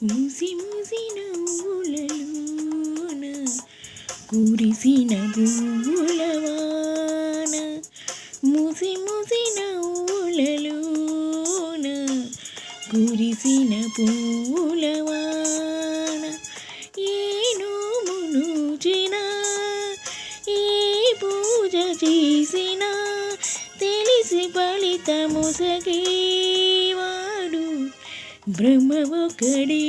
ముసి ముసి నవ్వులలోన కురిసిన పువ్వులవాన ముసి ముసి నవ్వులలోన కురిసిన పువ్వులవాన ఏను మునుచిన ఏ పూజ చేసిన తెలిసి ఫలితము సగేవాడు బ్రహ్మ ఒకడే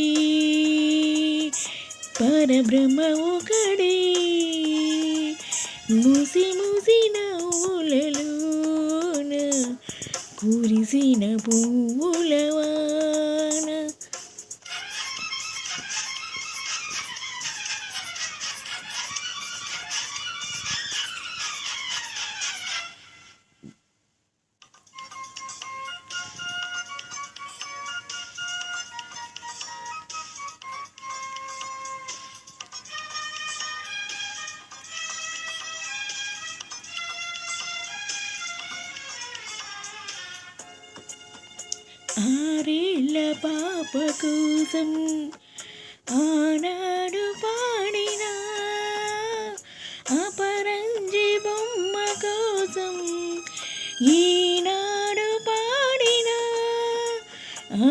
పరబ్రహ్మ ఒకడే మూసి ముసి నవ్వులలోన కురిసిన పువ్వులవాన ఆరేళ్ళ పాప కోసం ఆనాడు పాడిన అపరంజి బొమ్మ కోసం ఈనాడు పాడిన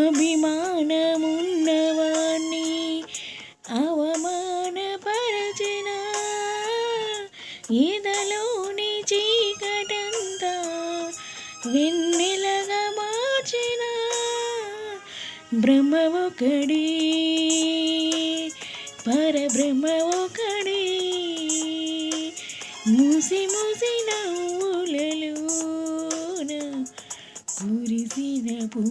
అభిమానమున్నవాణ్ణి అవమానపరచిన ఇదలోని చీకటంతా వెన్నెల బ్రహ్మ ఒకడే పరబ్రహ్మ ఒకడి మూసి మూసి నవ్వులలోన కురిసిన పూ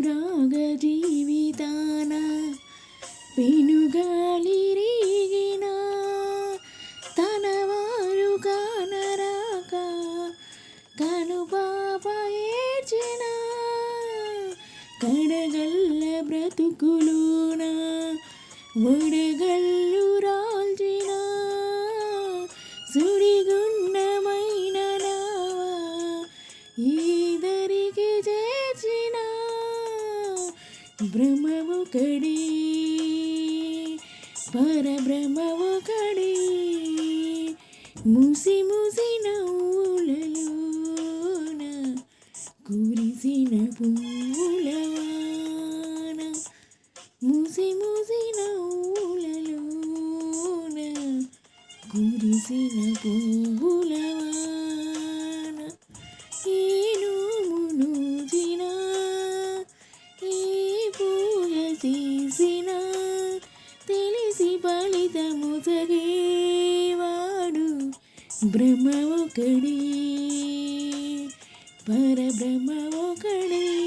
అనురాగ జీవితాన పెనుగాలి రేగిన తన వారు కానరాక కను పాప ఏడ్చిన కడగల్ల బ్రతుకులున ముడగల్లు రాల్చిన సుడిగుండమైన నావా బ్రహ్మ ఒకడే పరబ్రహ్మ ఒకడే ముసి ముసి నవ్వులలోన కురిసిన పూలవాన ముసి ముసి నవ్వులలోన కురిసిన పువ్వులవాన. ఫలితము సగేవాడు బ్రహ్మ ఒకడే పరబ్రహ్మ ఒకడే